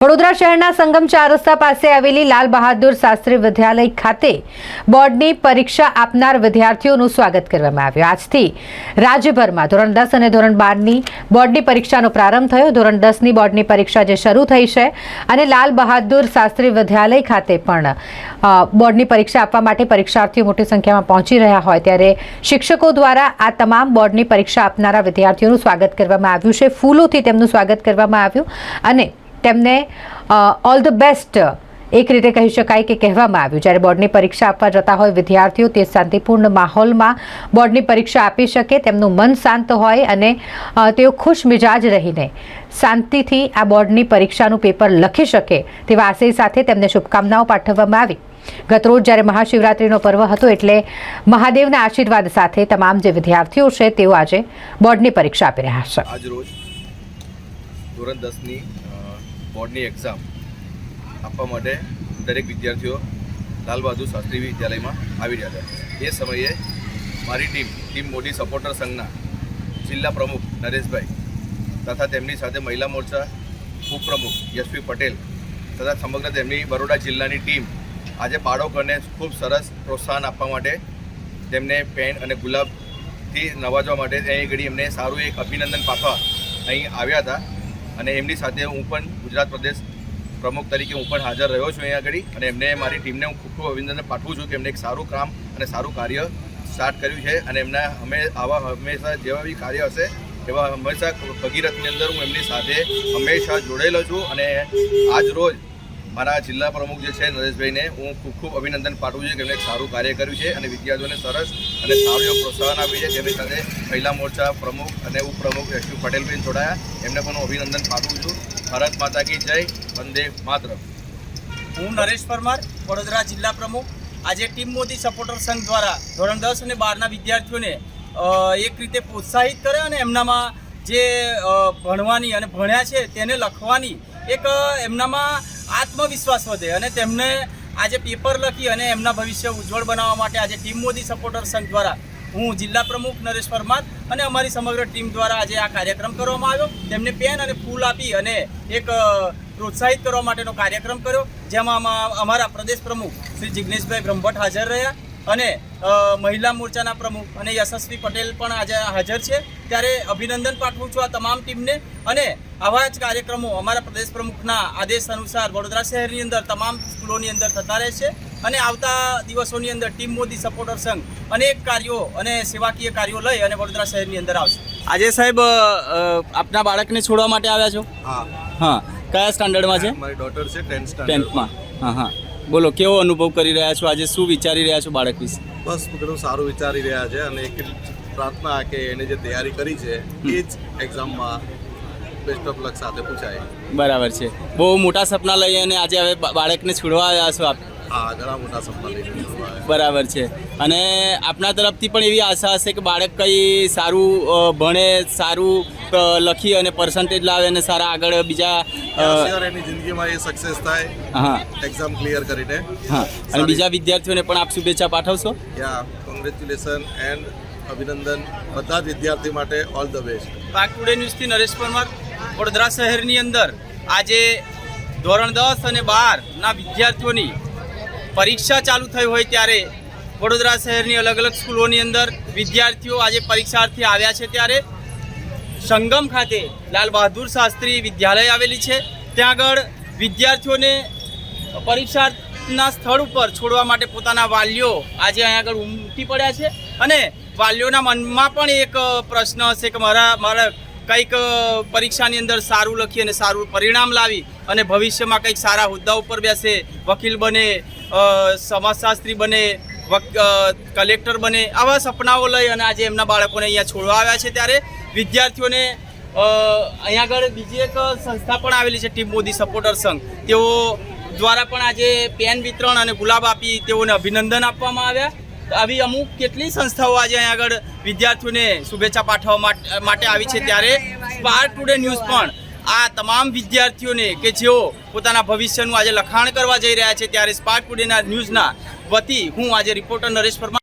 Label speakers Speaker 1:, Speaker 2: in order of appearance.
Speaker 1: વડોદરા શહેરના સંગમ ચાર રસ્તા પાસે આવેલી લાલ બહાદુર શાસ્ત્રી વિદ્યાલય ખાતે બોર્ડની પરીક્ષા આપનાર વિદ્યાર્થીઓનું સ્વાગત કરવામાં આવ્યું. આજથી રાજ્યભરમાં ધોરણ દસ અને ધોરણ બારની બોર્ડની પરીક્ષાનો પ્રારંભ થયો. ધોરણ દસની બોર્ડની પરીક્ષા જે શરૂ થઈ છે અને લાલ બહાદુર શાસ્ત્રી વિદ્યાલય ખાતે પણ બોર્ડની પરીક્ષા આપવા માટે પરીક્ષાર્થીઓ મોટી સંખ્યામાં પહોંચી રહ્યા હોય ત્યારે શિક્ષકો દ્વારા આ તમામ બોર્ડની પરીક્ષા આપનારા વિદ્યાર્થીઓનું સ્વાગત કરવામાં આવ્યું છે. ફૂલોથી તેમનું સ્વાગત કરવામાં આવ્યું અને તેમને ઓલ ધ બેસ્ટ એક રીતે કહી શકાય કે કહેવામાં આવ્યું. જ્યારે બોર્ડની પરીક્ષા આપવા જતા હોય વિદ્યાર્થીઓ, તે શાંતિપૂર્ણ માહોલમાં બોર્ડની પરીક્ષા આપી શકે, તેમનું મન શાંત હોય અને તેઓ ખુશ મિજાજ રહીને શાંતિથી આ બોર્ડની પરીક્ષાનું પેપર લખી શકે તેવા આશય સાથે તેમને શુભકામનાઓ પાઠવવામાં આવી. ગતરોજ જ્યારે મહાશિવરાત્રિનો પર્વ હતો એટલે મહાદેવના આશીર્વાદ સાથે તમામ જે વિદ્યાર્થીઓ છે, તેઓ આજે બોર્ડની પરીક્ષા આપી રહ્યા છે.
Speaker 2: આજ રોજ ધોરણ દસની બોર્ડની એક્ઝામ આપવા માટે દરેક વિદ્યાર્થીઓ લાલ બહાદુર શાસ્ત્રી વિદ્યાલયમાં આવી રહ્યા હતા એ સમયે મારી ટીમ ટીમ મોદી સપોર્ટર સંઘના જિલ્લા પ્રમુખ નરેશભાઈ તથા તેમની સાથે મહિલા મોરચા ઉપપ્રમુખ યશવી પટેલ તથા સમગ્ર તેમની બરોડા જિલ્લાની ટીમ આજે બાળકોને ખૂબ સરસ પ્રોત્સાહન આપવા માટે તેમને પેન અને ગુલાબથી નવાજવા માટે અહીં ઘડી એમને સારું એક અભિનંદન પાઠવા અહીં આવ્યા હતા. અને એમની સાથે હું પણ ગુજરાત પ્રદેશ પ્રમુખ તરીકે હું પણ હાજર રહ્યો છું અહીંયા આગળ. અને એમને, મારી ટીમને હું ખૂબ ખૂબ અભિનંદન પાઠવું છું કે એમને એક સારું કામ અને સારું કાર્ય સ્ટાર્ટ કર્યું છે. અને એમના અમે આવા હંમેશા જેવા બી કાર્ય હશે, એવા હંમેશા ભગીરથની અંદર હું એમની સાથે હંમેશા જોડેલો છું. અને આજ રોજ મારા જિલ્લા પ્રમુખ જે છે નરેશભાઈને હું ખૂબ ખૂબ અભિનંદન પાઠવું છું કે એમણે સારું કાર્ય કર્યું છે અને વિદ્યાર્થીઓને સરસ અને સારું એવું પ્રોત્સાહન આપ્યું છે. જેમની સાથે મહિલા મોરચા પ્રમુખ અને ઉપપ્રમુખ યશવી પટેલભાઈ જોડાયા. એમને પણ હું અભિનંદન પાઠવું છું. ભારત માતા કી જય. વંદે માત્ર
Speaker 3: હું નરેશ પરમાર, વડોદરા જિલ્લા પ્રમુખ. આજે ટીમ મોદી સપોર્ટર સંઘ દ્વારા ધોરણ દસ અને બારના વિદ્યાર્થીઓને એક રીતે પ્રોત્સાહિત કરે અને એમનામાં જે ભણવાની અને ભણ્યા છે તેને લખવાની એક એમનામાં આત્મવિશ્વાસ વધે અને તેમને આજે પેપર લખી અને એમના ભવિષ્ય ઉજ્જવળ બનાવવા માટે આજે ટીમ મોદી સપોર્ટર સંઘ દ્વારા હું જિલ્લા પ્રમુખ નરેશ પરમાર અને અમારી સમગ્ર ટીમ દ્વારા આજે આ કાર્યક્રમ કરવામાં આવ્યો. તેમને પેન અને ફૂલ આપી અને એક પ્રોત્સાહિત કરવા માટેનો કાર્યક્રમ કર્યો. જેમાં અમા- અમારા પ્રદેશ પ્રમુખ શ્રી જિગ્નેશભાઈ બ્રહ્મભટ્ટ હાજર રહ્યા. અને મહિલા મોરચાના પ્રમુખ અને યશસ્વી પટેલ પણ આજે હાજર છે. ત્યારે અભિનંદન પાઠવું છું આ તમામ ટીમને અને આવા જ કાર્યક્રમો અમારા પ્રદેશ પ્રમુખના આદેશ અનુસાર વડોદરા શહેરની અંદર તમામ સ્કૂલોની અંદર થતા રહેશે અને આવતા દિવસોની અંદર ટીમ મોદી સપોર્ટર સંઘ અનેક કાર્યો અને સેવાકીય કાર્યો લઈ અને વડોદરા શહેરની અંદર આવશે. આજે સાહેબ આપના બાળકને છોડવા માટે આવ્યા છો?
Speaker 2: હા.
Speaker 3: હા. કયા સ્ટાન્ડર્ડમાં છે?
Speaker 2: મારી ડોટર છે ટેન્થ
Speaker 3: ટેન્થમાં હા હા. બોલો કેવો અનુભવ કરી રહ્યા છો? આજે શું વિચારી રહ્યા છો બાળક વિશે?
Speaker 4: બસ ઘણું સારું વિચારી રહ્યા છે અને એક પ્રાર્થના કે એને જે તૈયારી કરી છે એ જ એક્ઝામમાં બેસ્ટ ઓફ લક સાથે પૂછાય.
Speaker 3: બરાબર છે. બહુ મોટા સપના લઈ અને આજે હવે બાળકને છોડવા આવ્યા છો આપ?
Speaker 4: હા ઘણા મોટા સપના લઈને
Speaker 3: બરાબર છે. અને આપના તરફથી પણ એવી આશા હશે કે બાળક કંઈ સારું ભણે સારું લખી અને પર્સન્ટેજ લાવે અને સારા આગળ બીજા
Speaker 4: એની જિંદગીમાં એ સક્સેસ થાય
Speaker 3: હા.
Speaker 4: એક્ઝામ ક્લિયર કરીને.
Speaker 3: હા. અને બીજા વિદ્યાર્થીઓને પણ આપ શુભેચ્છા પાઠવશો.
Speaker 4: યા કોંગ્રેચ્યુલેશન એન્ડ અભિનંદન બધા જ વિદ્યાર્થી માટે ઓલ ધ બેસ્ટ
Speaker 3: પાક ટુડે ન્યૂઝથી નરેશ પરમાર વડોદરા શહેરની અંદર આજે ધોરણ દસ અને બારના વિદ્યાર્થીઓની પરીક્ષા ચાલુ થઈ હોય ત્યારે વડોદરા શહેરની અલગ અલગ સ્કૂલોની અંદર વિદ્યાર્થીઓ આજે પરીક્ષાર્થી આવ્યા છે ત્યારે સંગમ ખાતે લાલ બહાદુર શાસ્ત્રી વિદ્યાલય આવેલી છે. ત્યાં આગળ વિદ્યાર્થીઓને પરીક્ષાના સ્થળ ઉપર છોડવા માટે પોતાના વાલીઓ આજે અહીંયા આગળ ઉમટી પડ્યા છે. અને વાલીઓના મનમાં પણ એક પ્રશ્ન હશે કે મારા મારા કંઈક પરીક્ષાની અંદર સારું લખી અને સારું પરિણામ લાવી અને ભવિષ્યમાં કંઈક સારા હોદ્દા ઉપર બેસે, વકીલ બને સમાજશાસ્ત્રી બને કલેક્ટર બને આવા સપનાઓ લઈ અને આજે એમના બાળકોને અહીંયા છોડવા આવ્યા છે ત્યારે વિદ્યાર્થીઓને અહીંયા આગળ બીજી એક સંસ્થા પણ આવેલી છે ટીમ મોદી સપોર્ટર સંઘ. તેઓ દ્વારા પણ આજે પેન વિતરણ અને ગુલાબ આપી તેઓને અભિનંદન આપવામાં આવ્યા. આવી અમુક કેટલી સંસ્થાઓ આજે અહીંયા આગળ વિદ્યાર્થીઓને શુભેચ્છા પાઠવવા માટે- આવી છે ત્યારે સ્પાર્ક ટુડે ન્યૂઝ પણ આ તમામ વિદ્યાર્થીઓને કે જેઓ પોતાના ભવિષ્યનું આજે લખાણ કરવા જઈ રહ્યા છે ત્યારે સ્પાર્ક ટુડેના ન્યૂઝના વતી હું આજે રિપોર્ટર નરેશ પરમાર